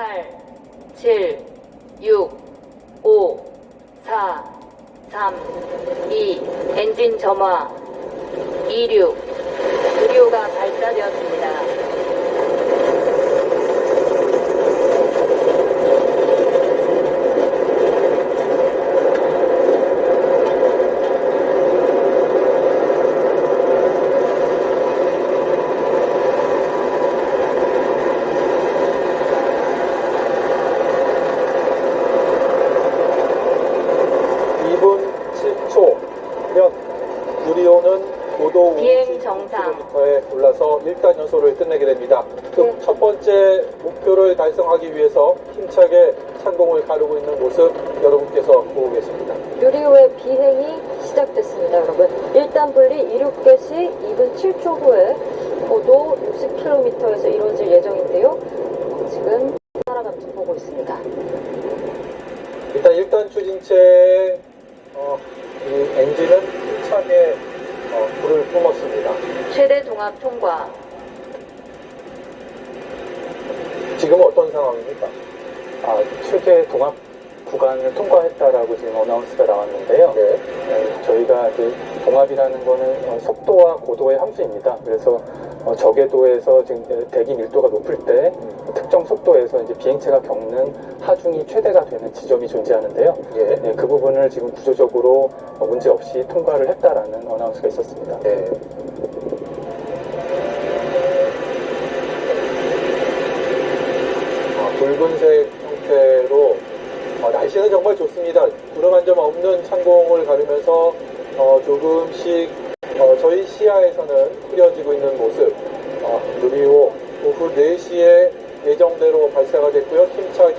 8, 7, 6, 5, 4, 3, 2, 엔진 점화, 26, 의료가 발사되었습니다. 이분 7초면 누리호는 고도 비행 정상. 50km에 올라서 1단 연소를 끝내게 됩니다. 그 네. 첫 번째 목표를 달성하기 위해서 힘차게 창공을 가르고 있는 모습 여러분께서 보고 계십니다. 유리호의 비행이 시작됐습니다, 여러분. 1단 분리 이륙 개 시 2분 7초 후에 고도 60km에서 이루어질 예정인데요. 어, 지금 살아감지 보고 있습니다. 일단 1단 추진체의 어, 이 엔진은 어, 불을 뿜었습니다. 최대 동합 통과. 지금 어떤 상황입니까? 아, 최대 동합 구간을 통과했다라고 지금 어나운스가 나왔는데요. 네. 네, 저희가 이제 동합이라는 거는 어, 속도와 고도의 함수입니다. 그래서 어, 저궤도에서 지금 대기 밀도가 높을 때 특정 속도에서 이제 비행체가 겪는 하중이 최대가 되는 지점이 존재하는데요. 예. 네, 그 부분을 지금 구조적으로 어, 문제 없이 통과를 했다라는 어나운스가 있었습니다. 네. 아, 붉은색 형태로 아, 날씨는 정말 좋습니다. 구름 한 점 없는 창공을 가르면서 어, 조금씩 어, 저희 시야에서는 흐려지고 있는 모습 어, 누리호 오후 4시에 예정대로 발사가 됐고요. 힘차게